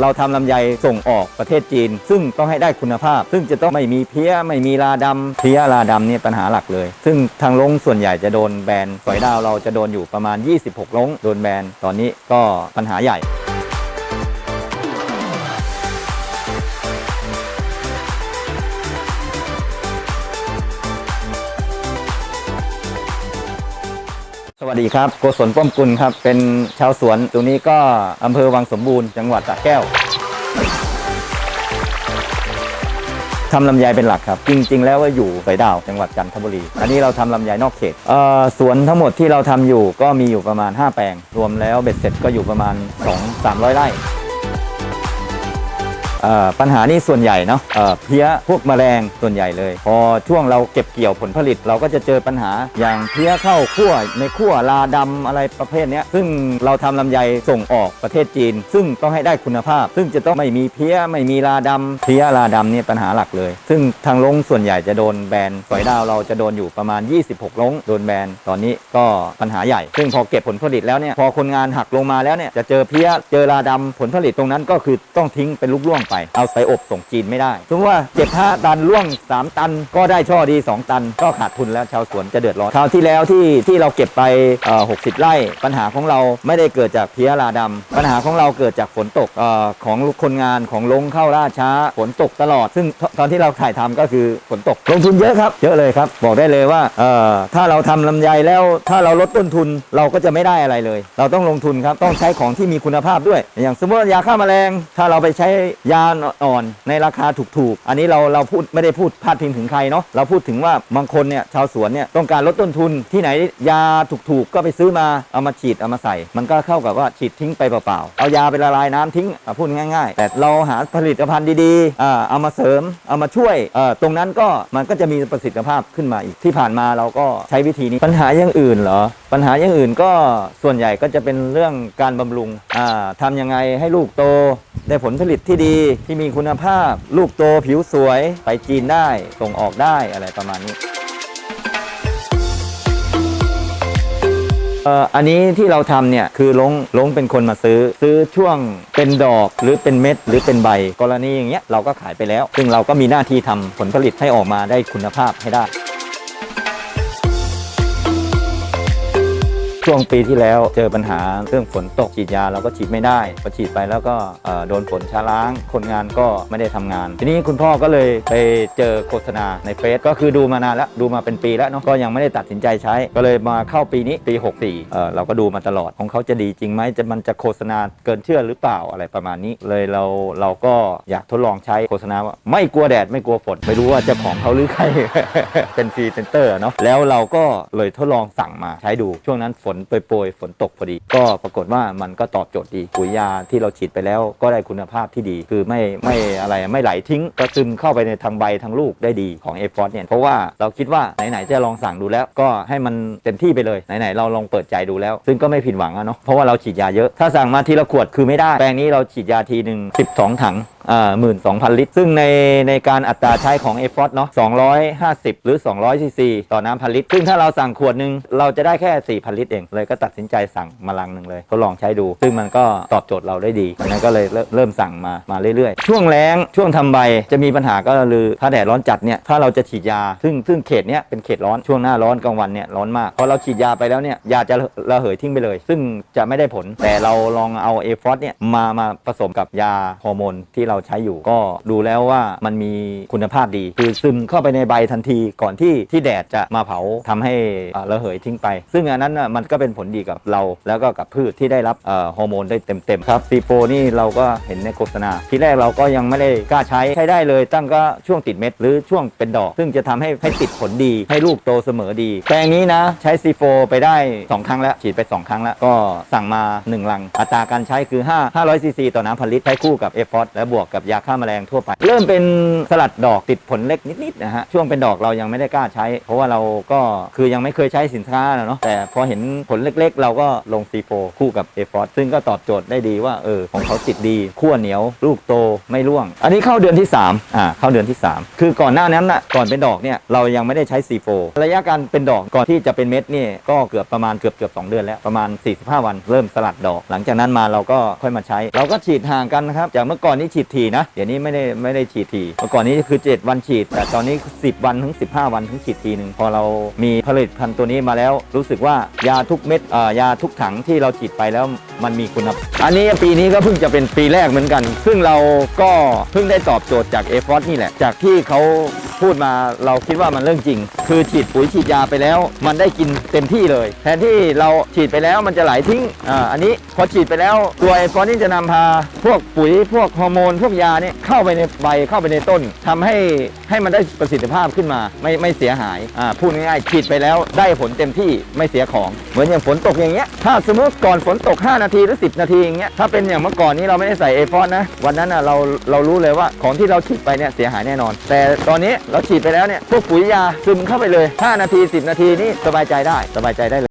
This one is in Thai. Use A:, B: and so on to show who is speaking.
A: เราทำลำไยส่งออกประเทศจีน ซึ่งต้องให้ได้คุณภาพ ซึ่งจะต้องไม่มีเพี้ยไม่มีราดำเพี้ยราดำเนี่ยปัญหาหลักเลย ซึ่งทางลงส่วนใหญ่จะโดนแบนสอยดาวเราจะโดนอยู่ประมาณ 26 ลงโดนแบนตอนนี้ก็ปัญหาใหญ่ สวัสดีครับโกศลป้อมกุลครับ เป็นชาวสวนตรงนี้ก็อำเภอวังสมบูรณ์จังหวัดสระแก้วทำลำไยเป็นหลักครับ จริง ๆ แล้วว่าอยู่สอยดาวจังหวัดจันทบุรี อันนี้เราทำลำไยนอกเขตเอ่อสวนทั้งหมดที่เราทำอยู่ก็มีอยู่ประมาณ 5 แปลง รวมแล้วเบ็ดเสร็จก็อยู่ประมาณ 2-300 ไร่เอ่ ปัญหานี่ส่วนใหญ่เนาะเพี้ยพวกแมลงส่วนใหญ่เลย พอช่วงเราเก็บเกี่ยวผลผลิต เราก็จะเจอปัญหาอย่างเพี้ยเข้าขั้วในขั้วลาดำอะไรประเภทนี้ซึ่งเราทำลำไยส่งออกประเทศจีน ซึ่งต้องให้ได้คุณภาพ ซึ่งจะต้องไม่มีเพี้ยไม่มีลาดำเพี้ยลาดำเนี่ยปัญหาหลักเลย ซึ่งทางลงส่วนใหญ่จะโดนแบนสอยดาวเราจะโดนอยู่ประมาณ 26ลงโดนแบนตอนนี้ก็ปัญหาใหญ่ ซึ่งพอเก็บผลผลิตแล้วเนี่ยพอคนงานหักลงมาแล้วเนี่ยจะเจอเพี้ยเจอลาดำผลผลิตตรงนั้นก็คือต้องทิ้งเป็นลูกล่วงไป เอาไปอบส่งจีนไม่ได้สมมติว่าเจ็ดห้าตันล่วง 3 ตัน ก็ได้ช่อดี 2 ตัน ก็ขาดทุนแล้วชาวสวนจะเดือดร้อนคราวที่แล้วที่ที่เราเก็บไปเอ่อ60ไร่ ปัญหาของเราไม่ได้เกิดจากเพี้ยลาดำปัญหาของเราเกิดจากฝนตกเออของคนงานของลงเข้าล่าช้าฝนตกตลอด ซึ่งตตอนที่เราถ่ายทำก็คือฝนตกลงทุนเยอะครับ เยอะเลยครับ บอกได้เลยว่าเอ่อถ้าเราทำลำไยแล้วถ้าเราลดต้นทุนเราก็จะไม่ได้อะไรเลย เราต้องลงทุนครับต้องใช้ของที่มีคุณภาพด้วย อย่างสมมติว่ายาฆ่าแมลง ถ้าเราไปใช้ยาอ่อนในราคาถูกๆ อันนี้เราเราพูดไม่ได้พูดพาดพิงถึงใครเนาะเราพูดถึงว่าบางคนเนี่ยชาวสวนเนี่ยต้องการลดต้นทุนที่ไหนยาถูกๆ ก็ไปซื้อมาเอามาฉีดเอามาใส่ มันก็เข้ากับว่าฉีดทิ้งไปเปล่าๆเอายาไปละลายน้ำทิ้งพูดง่ายๆ แต่เราหาผลิตภัณฑ์ดีๆเอามาเสริมเอามาช่วยตรงนั้นก็มันก็จะมีประสิทธิภาพขึ้นมาอีกที่ผ่านมาเราก็ใช้วิธีนี้ปัญหาอย่างอื่นเหรอปัญหาอย่างอื่นก็ส่วนใหญ่ก็จะเป็นเรื่องการบำรุงทำยังไงให้ลูกโต ได้ผลผลิตที่ดีที่มีคุณภาพ ลูกโตผิวสวยไปจีนได้ส่งออกได้อะไรประมาณนี้เอ่ออันนี้ที่เราทำเนี่ยคือลงลงเป็นคนมาซื้อ ซื้อช่วงเป็นดอกหรือเป็นเม็ด หรือเป็นใบ กรณีอย่างเงี้ยเราก็ขายไปแล้ว ซึ่งเราก็มีหน้าที่ทำผลผลิตให้ออกมาได้คุณภาพให้ได้ ช่วงปีที่แล้วเจอปัญหาเรื่องฝนตกฉีดยาเราก็ฉีดไม่ได้พอฉีดไปแล้วก็โดนฝนช้าล้าง คนงานก็ไม่ได้ทำงาน ทีนี้คุณพ่อก็เลยไปเจอโฆษณาในเฟซก็คือดูมานานแล้วดูมาเป็นปีแล้วเนาะก็ยังไม่ได้ตัดสินใจใช้ ก็เลยมาเข้าปีนี้ปี 64เอ่อเราก็ดูมาตลอดของเขาจะดีจริงไหมจะมันจะโฆษณาเกินเชื่อหรือเปล่าอะไรประมาณนี้ เลยเราเราก็อยากทดลองใช้โฆษณาว่าไม่กลัวแดดไม่กลัวฝนไม่รู้ว่าเจ้าของเขาหรือใครเป็นฟรีเซนเตอร์เนาะแล้วเราก็เลยทดลองสั่งมาใช้ดูช่วงนั้นฝนโปรยๆฝนตกพอดี ก็ปรากฏว่ามันก็ตอบโจทย์ดีปุ๋ยยาที่เราฉีดไปแล้วก็ได้คุณภาพที่ดี คือไม่ไม่อะไรไม่ไหลทิ้ง ก็ซึมเข้าไปในทางใบทางลูกได้ดีของเอฟอสเนี่ยเพราะว่าเราคิดว่าไหนๆจะลองสั่งดูแล้ว ก็ให้มันเต็มที่ไปเลยไหนๆเราลองเปิดใจดูแล้ว ซึ่งก็ไม่ผิดหวังอะเนาะเพราะว่าเราฉีดยาเยอะถ้าสั่งมาทีละขวดคือไม่ได้แปลงนี้เราฉีดยาทีหนึ่ง12 ถังอ่าหมื่นสองพันลิตร ซึ่งในในการอัตราใช้ของ a อฟอสเนาะ250หรือ200ซีซีต่อน้ำพันลิตร ซึ่งถ้าเราสั่งขวดหนึ่งเราจะได้แค่4,000ลิตรเองเลยก็ตัดสินใจสั่งมาลังหนึ่งเลยทดลองใช้ดู ซึ่งมันก็ตอบโจทย์เราได้ดีดังนั้นก็เลยเริ่มสั่งมามาเรื่อยๆ ช่วงแล้งช่วงทำใบจะมีปัญหาก็คือถ้าแดดร้อนจัดเนี่ยถ้าเราจะฉีดยา ซึ่งซึ่งเขตเนี้ยเป็นเขตร้อนช่วงหน้าร้อนกลางวันเนี่ยร้อนมากพอเราฉีดยาไปแล้วเนี่ยยาจะระเหยทิ้งไปเลย ซึ่งจะไม่ได้ผลแต่เราลองเอาเอฟอสเนี่ยมามาผสมกับยาฮอร์โมนที่เราใช้อยู่ ก็ดูแล้วว่ามันมีคุณภาพดี คือซึมเข้าไปในใบทันทีก่อนที่ที่แดดจะมาเผาทำให้ระเหยทิ้งไป ซึ่งอันนั้นมันก็เป็นผลดีกับเราแล้วก็กับพืชที่ได้รับฮอร์โมนได้เต็มๆครับซีโฟนี่เราก็เห็นในโฆษณา ทีแรกเราก็ยังไม่ได้กล้าใช้ใช้ได้เลยตั้งก็ช่วงติดเม็ดหรือช่วงเป็นดอก ซึ่งจะทำให้ให้ติดผลดี ให้ลูกโตเสมอดี แปลงนี้นะใช้ซีโฟไปได้ 2 ครั้งแล้ว ฉีดไป 2 ครั้งแล้ว ก็สั่งมา 1 ลัง อัตราการใช้คือ 5 500ซีซีต่อน้ำพันลิตรใช้คู่กับเอฟฟอสและบวกกับยาฆ่าแมลงทั่วไป เริ่มเป็นสลัดดอกติดผลเล็กนิดๆนะฮะช่วงเป็นดอกเรายังไม่ได้กล้าใช้ เพราะว่าเราก็คือยังไม่เคยใช้สินค้าเนาะแต่พอเห็นผลเล็กๆ เราก็ลง C4 คู่กับ a f o r ซึ่งก็ตอบโจทย์ได้ดีว่าเออของเขาติดดีขั้วเหนียวลูกโตไม่ร่วง อันนี้เข้าเดือนที่3อ่าเข้าเดือนที่ 3 คือก่อนหน้านั้นน่ะก่อนเป็นดอกเนี่ยเรายังไม่ได้ใช้ C4 ระยะการเป็นดอกก่อนที่จะเป็นเม็ดนี่ก็เกือบประมาณเกือบเกือบ2เดือนแล้วประมาณ 45 วันเริ่มสลัดดอก หลังจากนั้นมาเราก็ค่อยมาใช้ เราก็ฉีดห่างกันนะครับจากเมื่อก่อนนี้ฉีดทีนะเดี๋ยวนี้ไม่ได้ไม่ได้ฉีดทีเมื่อก่อนนี้คือ 7 วันฉีด แต่ตอนนี้ 10 วันถึง 15 วันถึงฉีดทีหนึ่งพอเรามีผลิตภัณฑ์ตัวนี้มาแล้ว รู้สึกว่ายาทุกเม็ดยาทุกถังที่เราฉีดไปแล้วมันมีคุณภาพอันนี้ปีนี้ก็เพิ่งจะเป็นปีแรกเหมือนกัน ซึ่งเราก็เพิ่งได้ตอบโจทย์จากเอฟอสนี่แหละ จากที่เขา พูดมาเราคิดว่ามันเรื่องจริง คือฉีดปุ๋ยฉีดยาไปแล้ว มันได้กินเต็มที่เลย แทนที่เราฉีดไปแล้วมันจะไหลทิ้งอ่าอันนี้พอฉีดไปแล้วตัวเอฟอสนี่จะนำพา พวกปุ๋ยพวกฮอร์โมนพวกยาเนี่ยเข้าไปในใบเข้าไปในต้นทำให้ให้มันได้ประสิทธิภาพขึ้นมาไม่ไม่เสียหายอ่าพูดง่ายๆฉีดไปแล้วได้ผลเต็มที่ไม่เสียของเหมือนอย่างฝนตกอย่างเงี้ยถ้าสมมติก่อนฝนตก 5 นาทีหรือ 10 นาทีอย่างเงี้ยถ้าเป็นอย่างเมื่อก่อนนี้เราไม่ได้ใส่เอฟอสนะวันนั้นอะเราเรารู้เลยว่าของที่เราฉีดไปเนี่ยเสียหายแน่นอน แต่ตอนนี้เราฉีดไปแล้วเนี่ยพวกปุ๋ยยาซึมเข้าไปเลย 5 นาที 10 นาทีนี่สบายใจได้สบายใจได้เลย